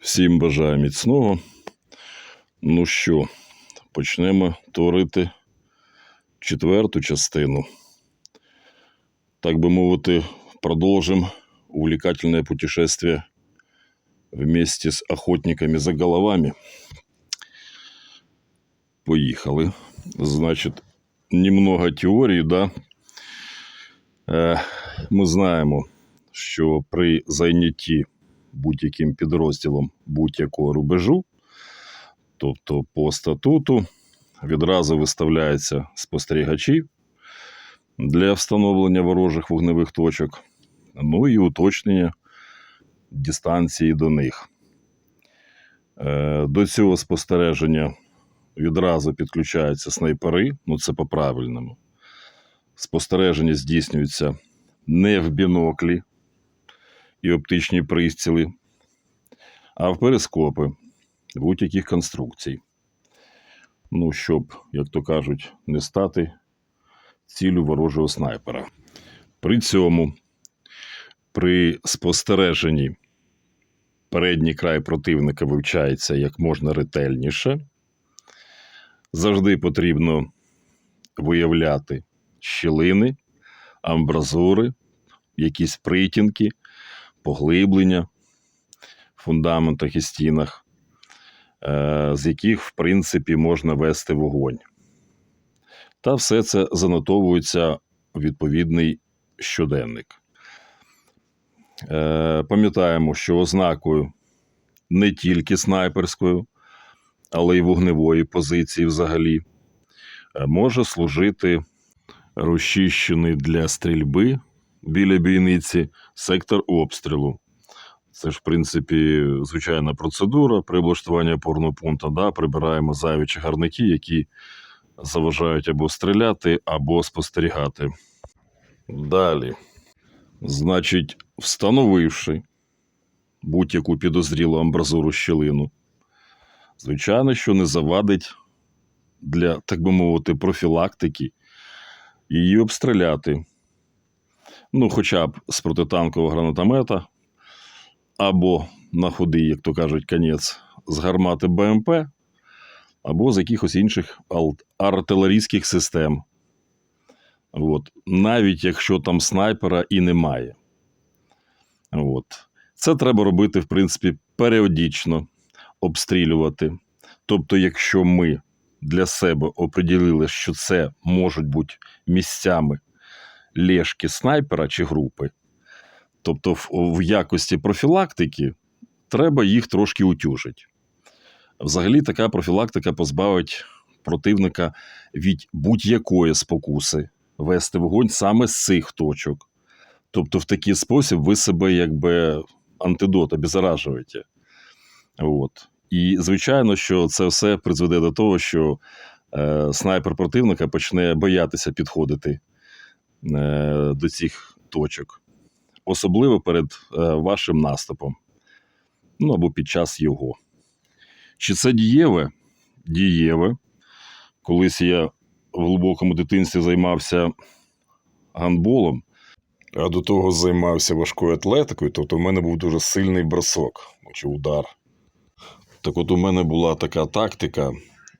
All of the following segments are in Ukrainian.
Всім бажаю міцного. Ну що, почнемо творити четверту частину. Так би мовити, продовжимо увлекательное путешествие вместе с охотниками за головами. Поїхали. Значить, немного теорії, да. Е, ми знаємо, що при зайнятті будь-яким підрозділом будь-якого рубежу, тобто по статуту, відразу виставляються спостерігачі для встановлення ворожих вогневих точок, ну і уточнення дистанції до них. Е, До цього спостереження відразу підключаються снайпери, ну це по-правильному. Спостереження здійснюється не в біноклі і оптичні приціли, а в перископи будь-яких конструкцій. Ну, щоб, як то кажуть, не стати цілю ворожого снайпера. При цьому, при спостереженні, передній край противника вивчається як можна ретельніше. Завжди потрібно виявляти щілини, амбразури, якісь притінки, поглиблення в фундаментах і стінах, е, з яких, в принципі, можна вести вогонь. Та все це занотовується у відповідний щоденник. Е, Пам'ятаємо, що ознакою не тільки снайперською, але й вогневої позиції взагалі е, може служити розчищений для стрільби біля бійниці сектор обстрілу. Це ж, в принципі, звичайна процедура при облаштуванні опорного пункту. Да? Прибираємо зайві чагарники, які заважають або стріляти, або спостерігати. Далі. Значить, встановивши будь-яку підозрілу амбразуру щілину, звичайно, що не завадить для, так би мовити, профілактики її обстріляти. Ну, хоча б з протитанкового гранатомета, або на ходи, як то кажуть, конець з гармати БМП, або з якихось інших артилерійських систем. От. Навіть якщо там снайпера і немає. От. Це треба робити, в принципі, періодично обстрілювати. Тобто, якщо ми для себе оприділили, що це можуть бути місцями лєшки снайпера чи групи, тобто в, якості профілактики треба їх трошки утюжити. Взагалі, така профілактика позбавить противника від будь-якої спокуси вести вогонь саме з цих точок. Тобто, в такий спосіб ви себе якби антидот обеззаражуєте. От. І звичайно, що це все призведе до того, що е, снайпер противника почне боятися підходити до цих точок, особливо перед е, вашим наступом, ну або під час його. Чи це дієве? Дієве. Колись я в глибокому дитинстві займався гандболом, а до того займався важкою атлетикою, тобто в мене був дуже сильний бросок чи удар. Так от у мене була така тактика.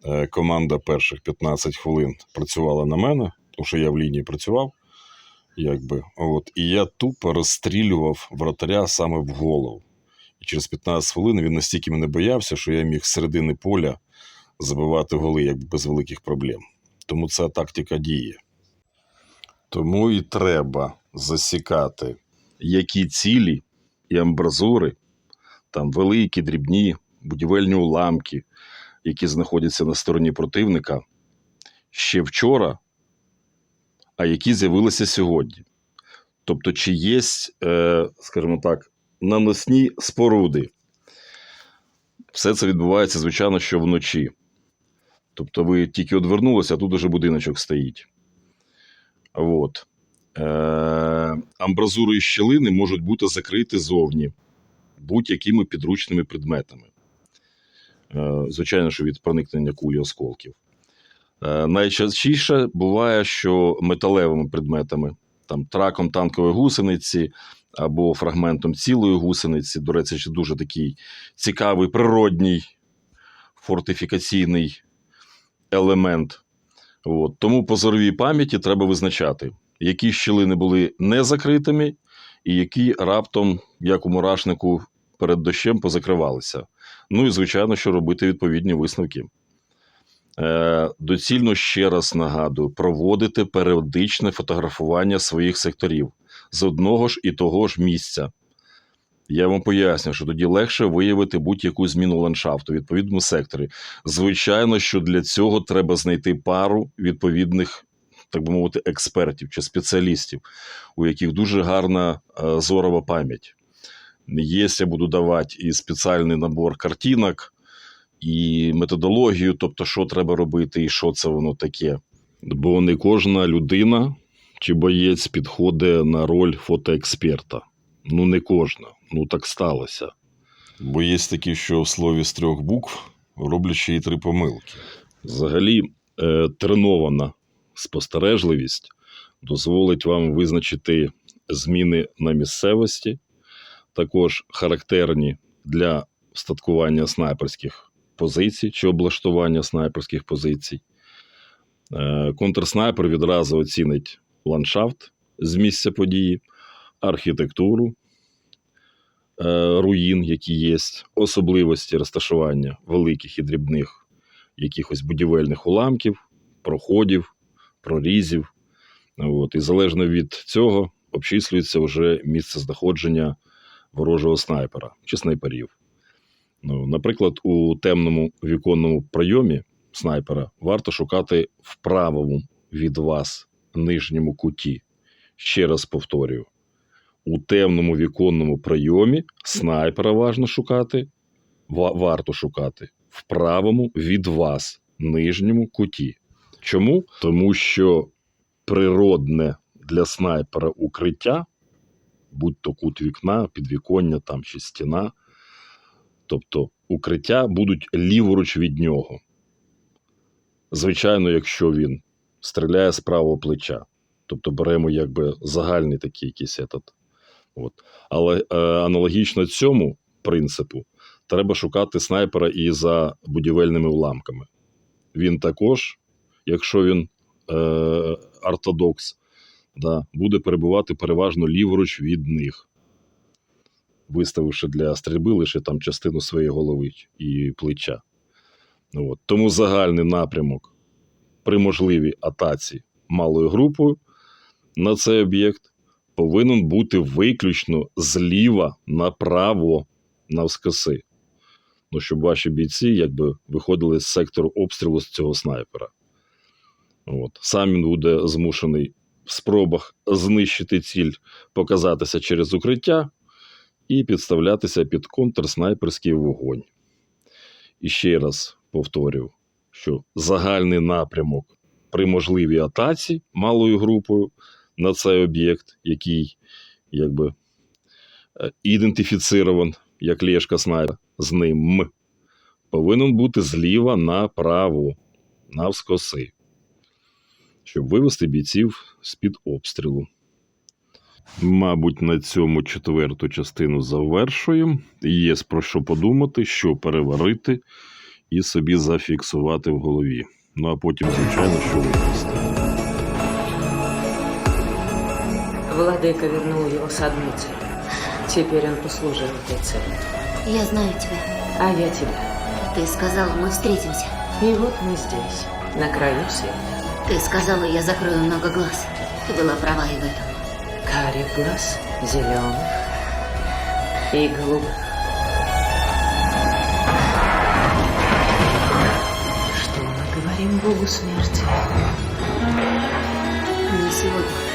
е, Команда перших 15 хвилин працювала на мене, тому що я в лінії працював. Якби, от, і я тупо розстрілював вратаря саме в голову. І через 15 хвилин він настільки мене боявся, що я міг з середини поля забивати голи якби без великих проблем. Тому ця тактика діє. Тому і треба засікати, які цілі і амбразури, там великі, дрібні, будівельні уламки, які знаходяться на стороні противника ще вчора, а які з'явилися сьогодні. Тобто, чи є, е, скажімо так, наносні споруди. Все це відбувається, звичайно, що вночі. Тобто, ви тільки одвернулися, а тут уже будиночок стоїть. От. Е, амбразури і щілини можуть бути закриті зовні будь-якими підручними предметами. Е, звичайно, що від проникнення кулі осколків. Е, найчастіше буває, що металевими предметами, там траком танкової гусениці або фрагментом цілої гусениці. До речі, це дуже такий цікавий природній фортифікаційний елемент. От. Тому по зоровій пам'яті треба визначати, які щілини були не закритими, і які раптом, як у мурашнику, перед дощем позакривалися. Ну і, звичайно, що робити відповідні висновки. Доцільно ще раз нагадую, проводити періодичне фотографування своїх секторів з одного ж і того ж місця. Я вам поясню, що тоді легше виявити будь-яку зміну ландшафту в відповідному секторі. Звичайно, що для цього треба знайти пару відповідних, так би мовити, експертів чи спеціалістів, у яких дуже гарна е, зорова пам'ять. Є, я буду давати і спеціальний набор картинок, і методологію, тобто, що треба робити, і що це воно таке. Бо не кожна людина чи боєць підходить на роль фотоексперта. Ну, не кожна. Ну так сталося. Бо є такі, що в слові з трьох букв роблять ще й три помилки. Взагалі, е, тренована спостережливість дозволить вам визначити зміни на місцевості, також характерні для встаткування снайперських позицій чи облаштування снайперських позицій. Е, Контрснайпер відразу оцінить ландшафт з місця події, архітектуру е, руїн, які є, особливості розташування великих і дрібних якихось будівельних уламків, проходів, прорізів. От. І залежно від цього обчислюється вже місце знаходження ворожого снайпера чи снайперів. Ну, наприклад, у темному віконному пройомі снайпера варто шукати в правому від вас нижньому куті. Ще раз повторюю: у темному віконному пройомі снайпера важно шукати, ва- варто шукати в правому від вас нижньому куті. Чому? Тому що природне для снайпера укриття, будь то кут вікна, підвіконня там чи стіна, тобто укриття будуть ліворуч від нього. Звичайно, якщо він стріляє з правого плеча. Тобто беремо якби загальний такий якийсь етат. От. Але е, аналогічно цьому принципу треба шукати снайпера і за будівельними уламками. Він також, якщо він е, ортодокс, да, буде перебувати переважно ліворуч від них, виставивши для стрільби лише там частину своєї голови і плеча. От. Тому загальний напрямок при можливій атаці малою групою на цей об'єкт повинен бути виключно зліва направо навскоси. Ну, щоб ваші бійці якби виходили з сектору обстрілу з цього снайпера. От. Сам він буде змушений в спробах знищити ціль, показатися через укриття і підставлятися під контрснайперський вогонь. І ще раз повторюю, що загальний напрямок при можливій атаці малою групою на цей об'єкт, який якби е, ідентифіцирован як лєшка снайпера з ним, повинен бути зліва направо, навскоси, щоб вивести бійців з-під обстрілу. Мабуть, на цьому четверту частину завершуємо. Є про що подумати, що переварити і собі зафіксувати в голові. Ну а потім, звичайно, що використати. Владыка вернул его с одной целью. Теперь он послужил этой цели. Я знаю тебя. А я тебя. Ты сказала, мы встретимся. И вот мы здесь, на краю света. Ты сказала, я закрою много глаз. Ты была права и в этом. Карих глаз, зеленых и голубых. Что мы говорим Богу смерти? Не сегодня.